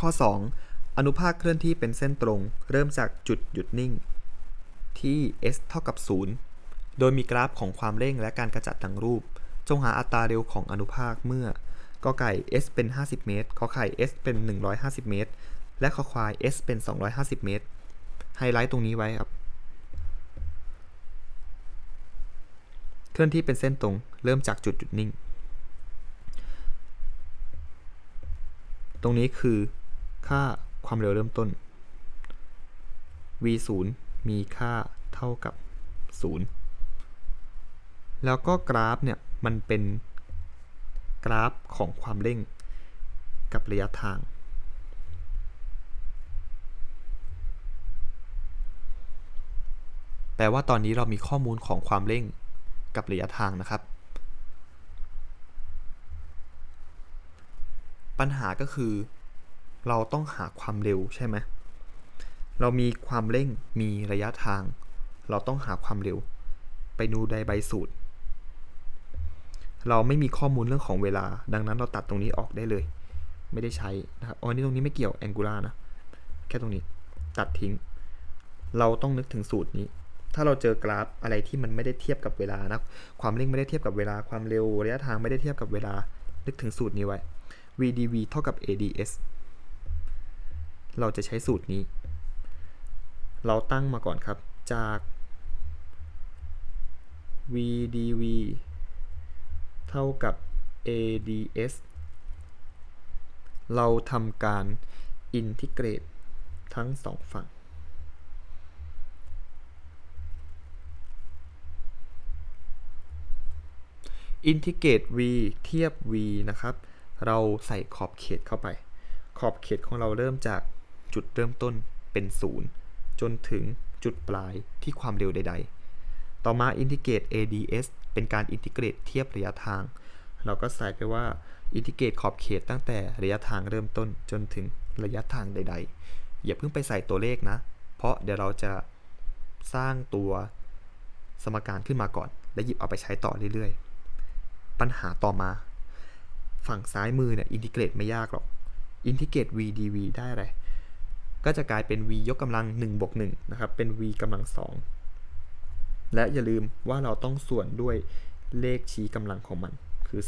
ข้อ 2 อนุภาคเคลื่อนที่เป็นเส้นตรง เริ่มจากจุดหยุดนิ่ง ที่ s เท่ากับ 0 โดยมีกราฟของความเร่งและการกระจัดดังรูป จงหาอัตราเร็วของอนุภาคเมื่อกอไก่ s เป็น 50 เมตรขอไข่ s เป็น 150 เมตร และขอควาย s เป็น 250 เมตร ไฮไลท์ตรงนี้ไว้ครับ เคลื่อนที่เป็นเส้นตรง เริ่มจากจุดหยุดนิ่ง ตรงนี้คือ ค่าความเร็วเริ่มต้น v 0มีค่าเท่ากับ 0 แล้วก็กราฟเนี่ย มันเป็นกราฟของความเร่งกับระยะทาง แปลว่าตอนนี้เรามีข้อมูลของความเร่งกับระยะทางนะครับ ปัญหาก็คือ เราต้องหาความเร็วใช่ไหมเรามีความเร่งมีระยะทาง เราต้องหาความเร็ว ไปดูในใบสูตร เราไม่มีข้อมูลเรื่องของเวลา ดังนั้นเราตัดตรงนี้ออกได้เลย ไม่ได้ใช้นะครับอ๋อนี่ตรงนี้ไม่เกี่ยว angular นะ แค่ตรงนี้ตัดทิ้ง เราต้องนึกถึงสูตรนี้ ถ้าเราเจอกราฟอะไรที่มันไม่ได้เทียบกับเวลานะ ความเร่งไม่ได้เทียบกับเวลา ความเร็วระยะทางไม่ได้เทียบกับเวลา นึกถึงสูตรนี้ไว้ vdv เท่ากับ ads เราจะใช้สูตรนี้ เราตั้งมาก่อนครับจาก vdv เท่ากับ ads เราทำการอินทิเกรตทั้งสองฝั่ง อินทิเกรต v เทียบ v นะครับ เราใส่ขอบเขตเข้าไป ขอบเขตของเราเริ่มจาก จุดเริ่มต้นเป็น0จนถึงจุดปลายที่ความเร็วใด ๆ ต่อมาอินทิเกรต ads เป็นการอินทิเกรตเทียบระยะทาง เราก็ใส่ไปว่าอินทิเกรตขอบเขตตั้งแต่ระยะทางเริ่มต้นจนถึงระยะทางใด ๆ อย่าเพิ่งไปใส่ตัวเลขนะ เพราะเดี๋ยวเราจะสร้างตัวสมการขึ้นมาก่อน และหยิบเอาไปใช้ต่อเรื่อยๆ ปัญหาต่อมา ฝั่งซ้ายมือเนี่ยอินทิเกรตไม่ยากหรอกอินทิเกรต v dv ได้อะไร ก็จะกลายเป็น v ยกกำลัง1บวก1นะครับ เป็น v กำลัง 2 และอย่าลืมว่าเราต้องส่วนด้วยเลขชี้กำลังของมันคือ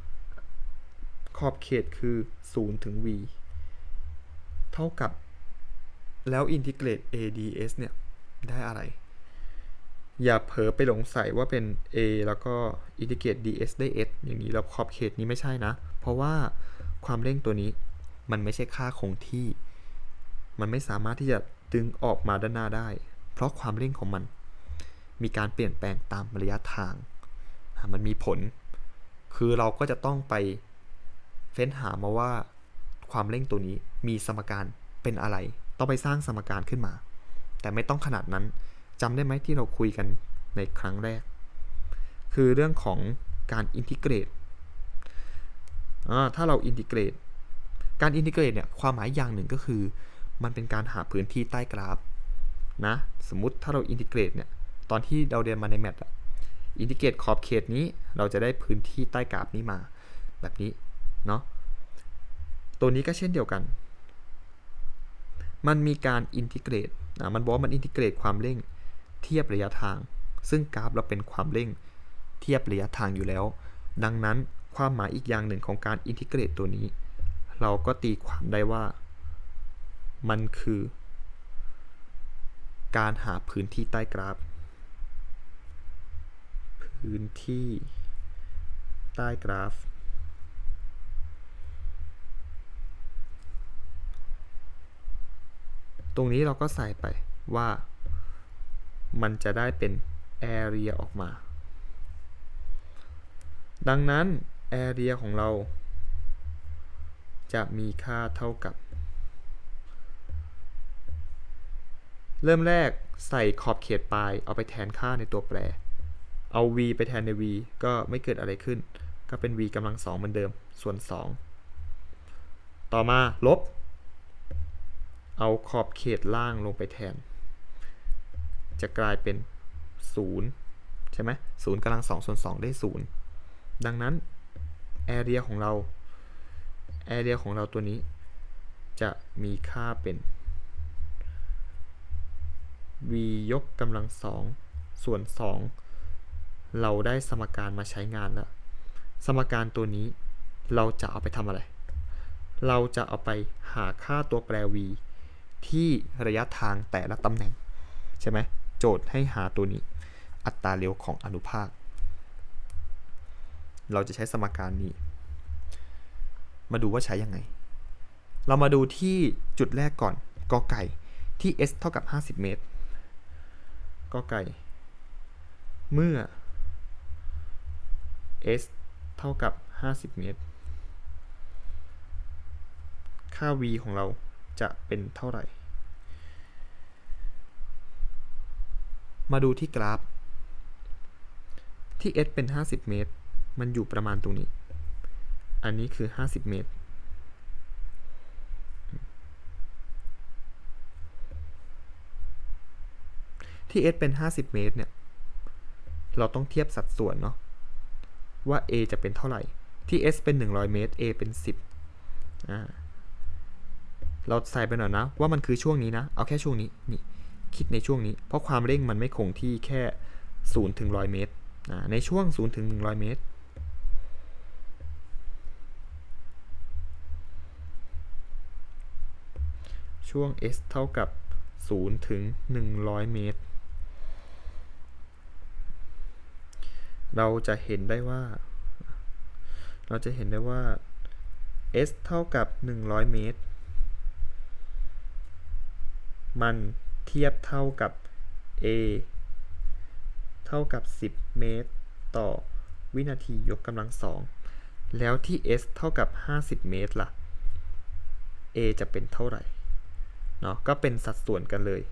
2 ขอบเขตคือ 0 ถึง v เท่ากับ แล้วอินทิเกรต ads เนี่ย ได้อะไร อย่าเผลอไปหลงใส่ว่าเป็น a แล้วก็อินทิเกรต ds ได้ s อย่างนี้แล้วขอบเขตนี้ไม่ใช่นะ เพราะว่าความเร่งตัวนี้มันไม่ใช่ค่าคงที่ มันไม่สามารถที่จะดึงออกมาด้านหน้าได้ เพราะความเร่งของมัน มีการเปลี่ยนแปลงตามระยะทาง มันมีผล คือเราก็จะต้องไปเฟ้นหามาว่าความเร่งตัวนี้มีสมการเป็นอะไร ต้องไปสร้างสมการขึ้นมา แต่ไม่ต้องขนาดนั้นจำได้ไหมที่เราคุยกันในครั้งแรก คือเรื่องของการอินทิเกรตถ้าเราอินทิเกรต การอินทิเกรตเนี่ยความหมายอย่างหนึ่งก็คือ มันเป็นการหาพื้นที่ใต้กราฟนะสมมติถ้าเราอินทิเกรตเนี่ยตอนที่เราเรียนมาในแมทอะอินทิเกรตขอบเขตนี้เราจะได้พื้นที่ใต้กราฟนี้มา แบบนี้เนาะตัวนี้ก็เช่นเดียวกัน มันมีการอินทิเกรตนะมันบอกว่ามันอินทิเกรตความเร่งเทียบระยะทาง ซึ่งกราฟเราเป็นความเร่งเทียบระยะทางอยู่แล้ว ดังนั้นความหมายอีกอย่างหนึ่งของการอินทิเกรตตัวนี้ เราก็ตีความได้ว่า มันคือ การหาพื้นที่ใต้กราฟ พื้นที่ใต้กราฟ ตรงนี้เราก็ใส่ไปว่ามันจะได้เป็น area ออกมา ดังนั้น area ของเรา จะมีค่าเท่ากับ เริ่มแรกใส่ขอบเขตปลายเอาไปแทนค่าในตัวแปร เอา v ไปแทนใน v ก็ไม่เกิดอะไรขึ้น ก็เป็น v กำลังสองเหมือนเดิม ส่วน 2 ต่อมาลบ เอาขอบเขตล่างลงไปแทน จะกลายเป็น 0 ใช่ไหมศูนย์กำลังสองส่วนสองได้ 0 ดังนั้น area ของเรา area ของเราตัวนี้ จะมีค่าเป็น v ยกกำลังสองส่วน 2 เราได้สมการมาใช้งานแล้ว สมการตัวนี้เราจะเอาไปทำอะไร เราจะเอาไปหาค่าตัวแปร v ที่ระยะทางแต่ละตำแหน่ง ใช่ไหมโจทย์ให้หาตัวนี้ อัตราเร็วของอนุภาค เราจะใช้สมการนี้ มาดูว่าใช้ยังไง เรามาดูที่จุดแรกก่อนกอไก่ที่ s เท่ากับ 50 เมตร กอไก่ เมื่อ s เท่ากับ 50 เมตร ค่า v ของเราจะเป็นเท่าไหร่ มาดูที่กราฟ ที่ s เป็น 50 เมตร มันอยู่ประมาณตรงนี้ อันนี้คือ 50 เมตร ที่ s เป็น 50 เมตรเนี่ย เราต้องเทียบสัดส่วนเนาะ ว่า a จะเป็นเท่าไหร่ ที่ s เป็น 100 เมตร a เป็น 10อ่าเราใส่ไปหน่อยนะ ว่ามันคือช่วงนี้นะ เอาแค่ช่วงนี้ นี่ คิดในช่วงนี้ เพราะความเร่งมันไม่คงที่แค่0ถึง100 เมตร ในช่วง0ถึง100 เมตรช่วง s เท่ากับ 0 ถึง 100 เมตร เราจะเห็นได้ว่า เราจะเห็นได้ว่า s เท่ากับ 100 เมตร มันเทียบเท่ากับ a เท่ากับ 10 เมตร ต่อวินาทียกกำลังสอง แล้วที่ s เท่ากับ 50 เมตรล่ะ a จะเป็นเท่าไหร่ เนาะก็เป็นสัดส่วนกันเลย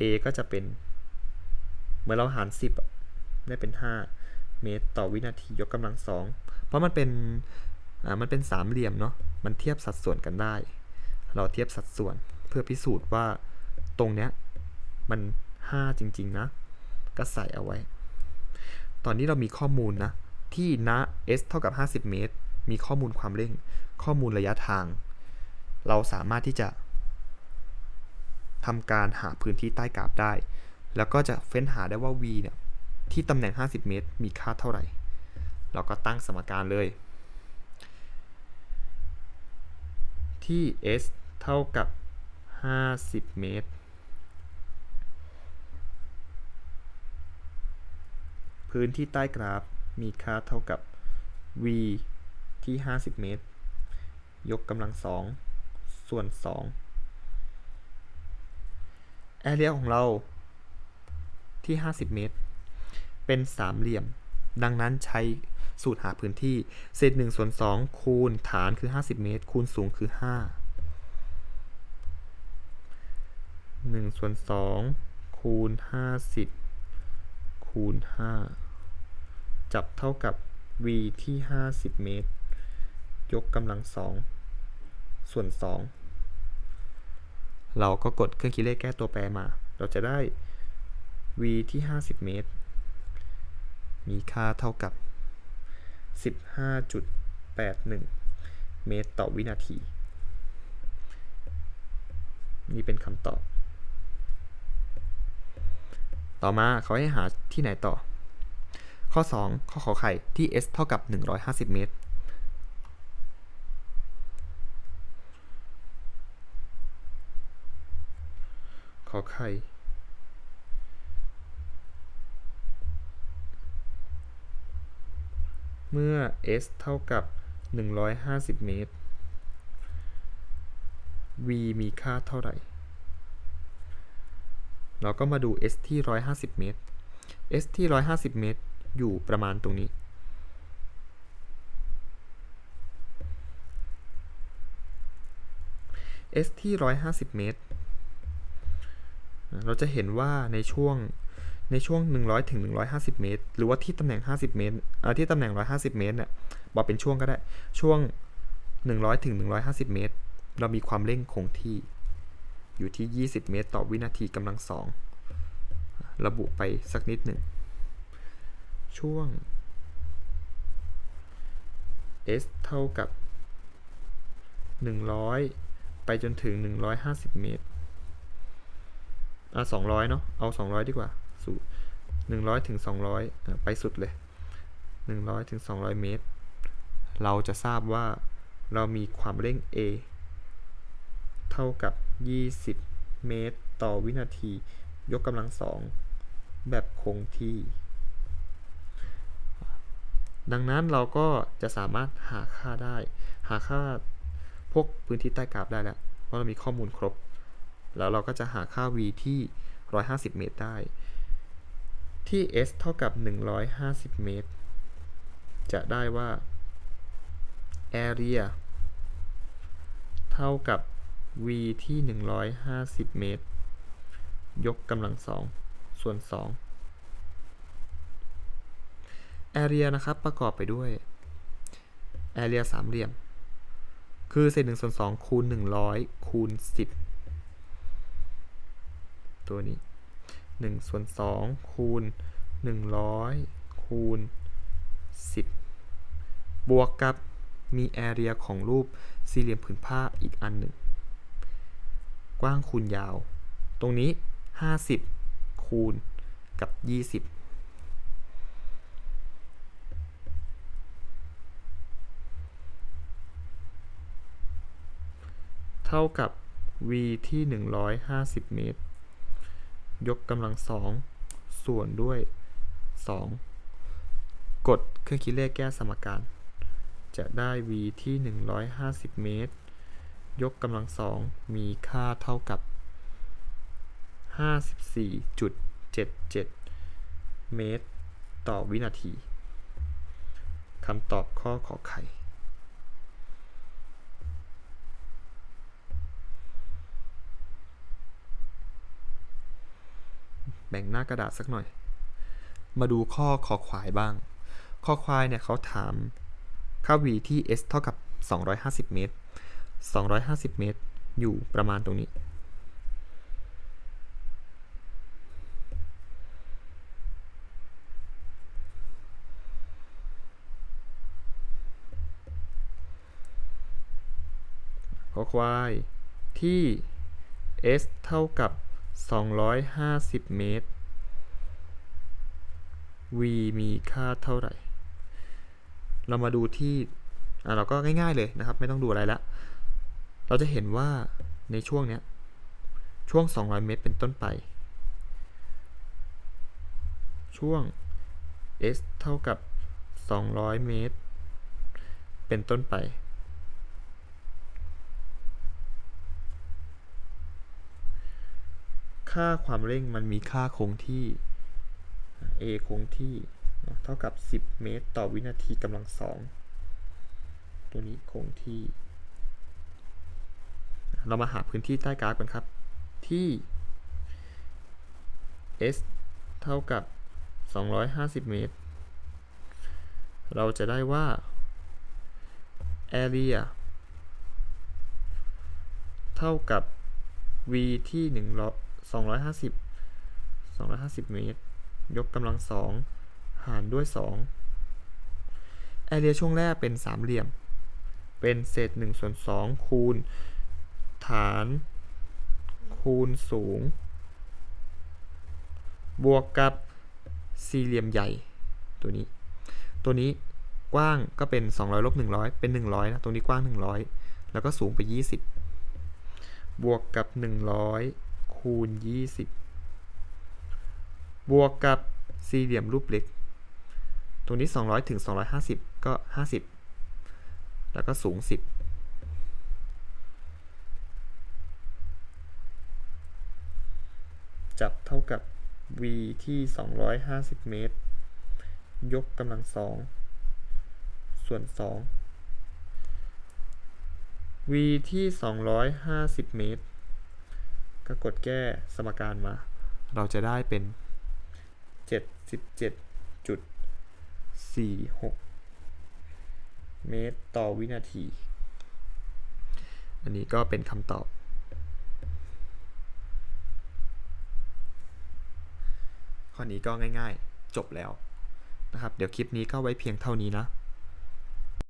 a ก็จะเป็น เมื่อเราหาร 10 ได้เป็น 5 เมตรต่อวินาทียกกำลังสองเพราะมันเป็นอ่ามันเป็นสามเหลี่ยมเนาะมันเทียบสัดส่วนกันได้ เราเทียบสัดส่วนเพื่อพิสูจน์ว่าตรงเนี้ยมัน 5 จริง ๆ นะ ก็ใส่เอาไว้ ตอนนี้เรามีข้อมูลนะ ที่ณ s เท่ากับ 50 เมตร มีข้อมูลความเร่ง ข้อมูลระยะทาง เราสามารถที่จะทำการหาพื้นที่ใต้กราฟได้ แล้วก็จะเฟ้นหาได้ว่า v เนี่ย ที่ตำแหน่ง 50 เมตร มีค่าเท่าไหร่ เราก็ตั้งสมการเลย ที่ s เท่ากับ 50 เมตร พื้นที่ใต้กราฟมีค่าเท่ากับ v ที่ 50 เมตร ยกกำลังสองส่วน2 area ของเราที่ 50 เมตร เป็นสามเหลี่ยม ดังนั้นใช้สูตรหาพื้นที่ เศษ1ส่วน2คูณฐานคือ 50 เมตร คูณสูงคือ 5 1ส่วน2คูณ 50 คูณ 5 จับเท่ากับ v ที่ 50 เมตร ยกกำลังสองส่วน 2 เราก็กดเครื่องคิดเลขแก้ตัวแปรมา เราจะได้ v ที่ 50 เมตร มีค่าเท่ากับ 15.81 เมตรต่อวินาที นี่เป็นคำตอบ ต่อมาเขาให้หาที่ไหนต่อ ข้อ 2 ข้อขอไข่ที่ s เท่ากับ 150 เมตร ขอไข่ เมื่อ s เท่ากับ 150 เมตร v มีค่าเท่าไหร่ เราก็มาดู s ที่ 150 เมตร s ที่ 150 เมตร อยู่ประมาณตรงนี้ s ที่ 150 เมตร เราจะเห็นว่าในช่วง ในช่วง 100ถึง150 เมตร หรือว่าที่ตำแหน่ง 50 เมตรอ่าที่ตำแหน่ง 150 เมตรเนี่ยบอกเป็นช่วงก็ได้ช่วง 100ถึง150 เมตร เรามีความเร่งคงที่ อยู่ที่ 20 เมตร ต่อวินาทีกำลังสองระบุไปสักนิดหนึ่ง ช่วง s เท่ากับ 100 ไปจนถึง 150 เมตร อะ200 เนาะเอา 200 ดีกว่า สู่100ถึง200อะไปสุดเลย100ถึง200เมตร เราจะทราบว่าเรามีความเร่ง a เท่ากับ 20 เมตร ต่อวินาที ยกกำลังสองแบบคงที่ ดังนั้นเราก็จะสามารถหาค่าได้ หาค่าพวกพื้นที่ใต้กราฟได้แล้วเพราะเรามีข้อมูลครบ แล้วเราก็จะหาค่า v ที่ 150 เมตรได้ ที่ s เท่ากับ 150 เมตร จะได้ว่า area เท่ากับ v ที่ 150 เมตร ยกกำลังสองส่วน 2 area นะครับ ประกอบไปด้วย area สามเหลี่ยม คือเศษ1ส่วน2คูณ 100 คูณ 10 ตัวนี้ 1ส่วน2คูณ 100 คูณ 10 บวกกับมี area ของรูปสี่เหลี่ยมผืนผ้าอีกอันหนึ่ง กว้างคูณยาว ตรงนี้ 50 คูณกับ 20เท่ากับ v ที่ 150 เมตร ยกกำลังสองส่วนด้วย 2 กดเครื่องคิดเลขแก้สมการ จะได้ v ที่ 150 เมตร ยกกำลังสองมีค่าเท่ากับ 54.77 เมตร ต่อวินาทีคำตอบข้อขอไข่ แบ่งหน้ากระดาษสักหน่อย มาดูข้อขอควายบ้างข้อควายเนี่ยเขาถามค่า v ที่ s เท่ากับ 250 เมตร 250 เมตร อยู่ประมาณตรงนี้ขอควายที่ s เท่ากับ 250เมตร v มีค่าเท่าไหร่ เรามาดูที่อะเราก็ง่ายๆเลยนะครับ ไม่ต้องดูอะไรละ เราจะเห็นว่าในช่วงเนี้ย ช่วง 200 เมตรเป็นต้นไป ช่วง s เท่ากับ 200 เมตร เป็นต้นไป ค่าความเร่งมันมีค่าคงที่ a คงที่เท่ากับ 10 เมตร ต่อวินาทีกำลังสองตัวนี้คงที่ เรามาหาพื้นที่ใต้กราฟกันครับ ที่ s เท่ากับ 250 เมตร เราจะได้ว่า area เท่ากับ v ที่1 250 250 เมตร ยกกำลังสองหารด้วย2 area ช่วงแรกเป็นสามเหลี่ยม เป็นเศษ1ส่วน2คูณ ฐาน คูณสูง บวกกับสี่เหลี่ยมใหญ่ตัวนี้ ตัวนี้กว้างก็เป็น 200ลบ100 เป็น 100 นะ ตรงนี้กว้าง 100 แล้วก็สูงไป 20 บวกกับ 100 คูณ 20 บวกกับสี่เหลี่ยมรูปเล็ก ตรงนี้ 200ถึง250 ก็ 50 แล้วก็สูง 10จับเท่ากับ v ที่ 250 เมตร ยกกำลังสอง ส่วน 2 v ที่ 250 เมตร ก็กดแก้สมการมา เราจะได้เป็น 77.46 เมตรต่อวินาที อันนี้ก็เป็นคำตอบ ข้อนี้ก็ง่ายๆ จบแล้วนะครับ เดี๋ยวคลิปนี้ก็ไว้เพียงเท่านี้นะ